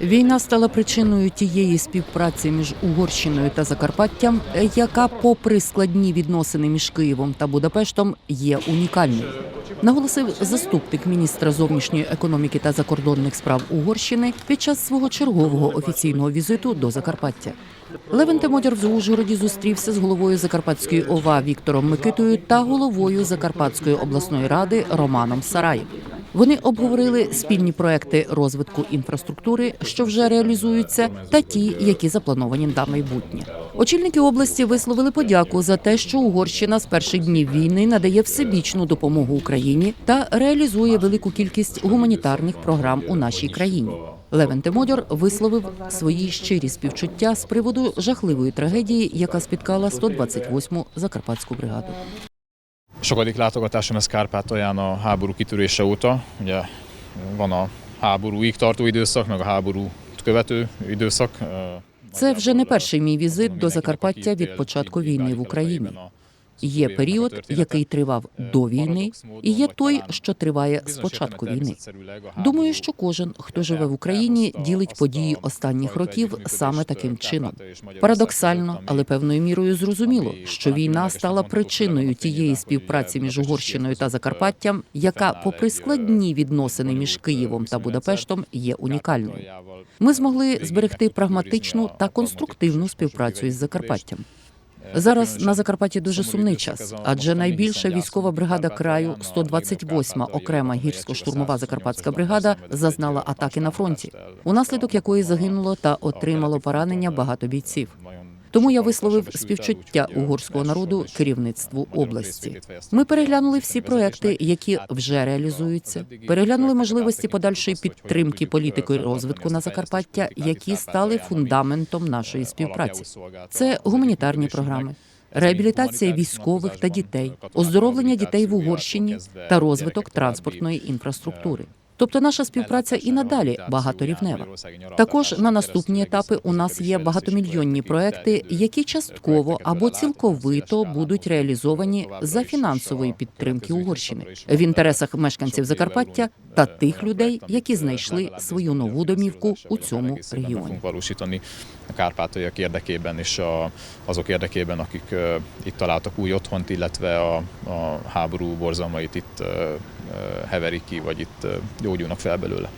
Війна стала причиною тієї співпраці між Угорщиною та Закарпаттям, яка, попри складні відносини між Києвом та Будапештом, є унікальною. Наголосив заступник міністра зовнішньої економіки та закордонних справ Угорщини під час свого чергового офіційного візиту до Закарпаття. Левен Темодяр в Ужгороді зустрівся з головою Закарпатської ОВА Віктором Микитою та головою Закарпатської обласної ради Романом Сараєм. Вони обговорили спільні проекти розвитку інфраструктури, що вже реалізуються, та ті, які заплановані на майбутнє. Очільники області висловили подяку за те, що Угорщина з перших днів війни надає всебічну допомогу Україні та реалізує велику кількість гуманітарних програм у нашій країні. Левен Темодьор висловив свої щирі співчуття з приводу жахливої трагедії, яка спіткала 128-му закарпатську бригаду. Sokadik látogatásom ez Kárpátalján a háború kitörése óta. Ugye van a háborúig tartó időszak, meg a háború követő időszak. Це вже не перший мій візит до Закарпаття від початку війни в Україні. Є період, який тривав до війни, і є той, що триває з початку війни. Думаю, що кожен, хто живе в Україні, ділить події останніх років саме таким чином. Парадоксально, але певною мірою зрозуміло, що війна стала причиною тієї співпраці між Угорщиною та Закарпаттям, яка, попри складні відносини між Києвом та Будапештом, є унікальною. Ми змогли зберегти прагматичну та конструктивну співпрацю із Закарпаттям. Зараз на Закарпатті дуже сумний час, адже найбільша військова бригада краю, 128-ма окрема гірсько-штурмова закарпатська бригада, зазнала атаки на фронті, унаслідок якої загинуло та отримало поранення багато бійців. Тому я висловив співчуття угорського народу керівництву області. Ми переглянули всі проекти, які вже реалізуються, переглянули можливості подальшої підтримки політики розвитку на Закарпаття, які стали фундаментом нашої співпраці. Це гуманітарні програми. Реабілітація військових та дітей, оздоровлення дітей в Угорщині та розвиток транспортної інфраструктури. Тобто наша співпраця і надалі багаторівнева. Також на наступні етапи у нас є багатомільйонні проекти, які частково або цілковито будуть реалізовані за фінансової підтримки Угорщини в інтересах мешканців Закарпаття та тих людей, які знайшли свою нову домівку у цьому регіоні. Kárpátaljak érdekében és a, azok érdekében, akik uh, itt találtak új otthont, illetve a, a háború borzalmait itt uh, heverik ki, vagy itt gyógyulnak fel belőle.